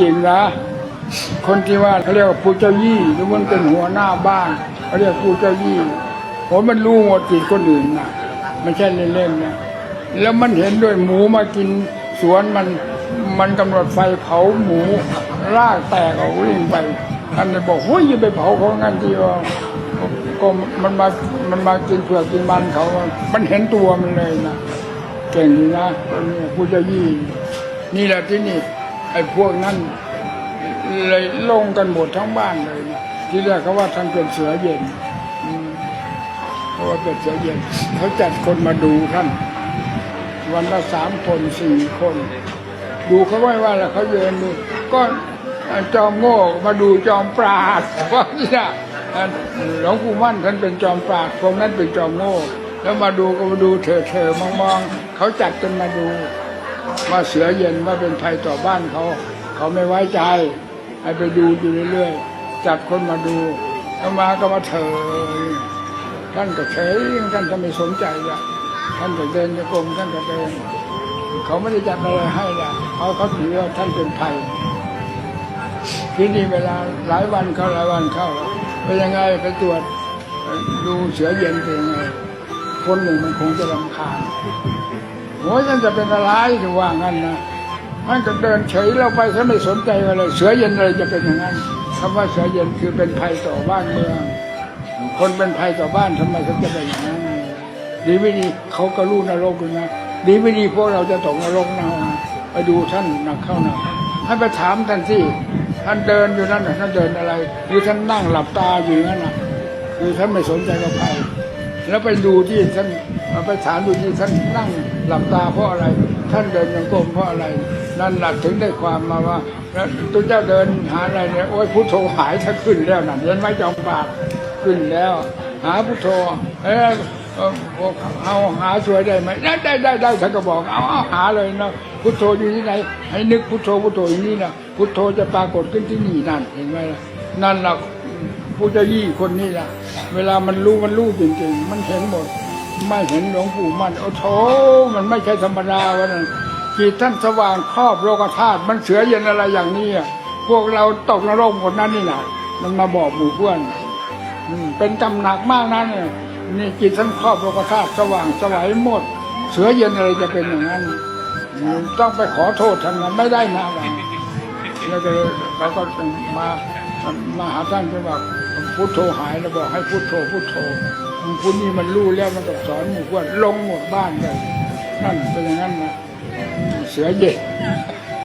จริงนะ คนที่ว่าเขาเรียกว่าผู้เจ้ายี่หรือมันเป็นหัวหน้าบ้านเขาเรียกผู้เจ้ายี่ผมมันรู้หมดจิตคนอื่นนะไม่ใช่เล่นๆนะแล้วมันเห็นด้วยหมูมากินสวนมันมันกำหนดไฟเผาหมูรากแตกออกวิ่งไปท่านเลยบอกเฮ้ยอย่าไปเผาเขางั้นทีว่าก็มันมามันมากินเผือกกินมันเขา มันเห็นตัวมันเลยนะเก่งนะคนนี้ผู้เจ้ายี่นี่แหละที่นี่ ไอ้พวกนั้นเลยลงกันหมดทั้งบ้านเลยนะที่แรกเขาว่าท่านเป็นเสือเย็นเพราะว่าเป็นเสือเย็นเขาจัดคนมาดูท่าน วันละสามคนสี่คน ดูเขาไว้ว่าแล้วเขาเยินดูก็จอมโง่มาดูจอมปราดว่าเนี่ยหลวงปู่มั่นท่านเป็นจอมปราดพวกนั้นเป็นจอมโง่ แล้วมาดูก็มาดูเถอะเถอะมองมองๆเขาจัดกันมาดู ว่าเสือเย็นว่าเป็นภัยต่อบ้านเขา เขาไม่ไว้ใจ ให้ไปดูอยู่เรื่อยๆจัดคนมาดูแล้วมาก็มาเถยท่านก็เฉยท่านจะไม่สนใจละท่านก็เดินจะกรมท่านก็เดินเขาไม่ได้จัดอะไรให้ละเขาเขาถือว่าท่านเป็นภัยที่นี้เวลาหลายวันเข้าหลายวันเข้าเป็นยังไงไปตรวจดูเสือเย็นเป็นยังไงคนหนึ่งมันคงจะรำคาญ โอ้ยฉันจะเป็นอะไรถึงว่างั้นนะมันก็เดินเฉยเราไปฉันไม่สนใจอะไรเสือเย็นอะไรจะเป็นอย่างนั้นคำว่าเสือเย็นคือเป็นภัยต่อบ้านเมือง คนเป็นภัยต่อบ้านทำไมเขาจะเป็นอย่างนั้นดีไม่ดีเขาก็รู้นรกอยู่นะดีไม่ดีพวกเราจะตกนรกนะไปดูท่านหนักเข้าหนักให้ไปถามท่านสิท่านเดินอยู่นั่นน่ะท่านเดินอะไร หรือท่านนั่งหลับตาอยู่นั้นน่ะคือท่านไม่สนใจกับใครแล้วไปดูที่ท่าน ไปถามดูที่ท่านนั่งหลับตาเพราะอะไร ท่านเดินยังกรมเพราะอะไร นั่นหลักถึงได้ความมาว่าแล้วตัวเจ้าเดินหาอะไรเนี่ยโอ้ยพุทโธหายถ้าขึ้นแล้วนั่นเห็นไหมจอมปากขึ้นแล้ว หาพุทโธเออเอาหาช่วยได้ไหมได้ได้ได้ได้ท่านก็บอกเอาเอาหาเลยนะพุทโธอยู่ที่ไหน ให้นึกพุทโธพุทโธอย่างนี้นะพุทโธจะปรากฏขึ้นที่นี่นั่นเห็นไหมนั่นแหละผู้เจ้ายี่คนนี้ล่ะเวลามันรู้มันรู้จริงๆ มันเห็นหมด ไม่เห็นหลวงปู่มันโอ้โถมันไม่ใช่ธรรมดาวะนั่นจิตท่านสว่างครอบโลกธาตุมันเสือเย็นอะไรอย่างนี้อะพวกเราตกนรกหมดนั่นนี่นะมันมาบอกหมู่เพื่อนเป็นกำหนักมากนั้นนี่ยนี่จิตท่านครอบโลกธาตุสว่างสวายหมด เสือเย็นอะไรจะเป็นอย่างนั้นต้องไปขอโทษท่านนะไม่ได้นะว่าแล้วก็เราก็มามาหาท่านก็บอกพุทโธหายแล้วบอกให้พุทโธพุทโธ คุณนี่มันรู้แล้วมันก็สอนหมู่เพื่อนลงหมดบ้านเลยนั่นเป็นอย่างนั้นนะเสือเด็ก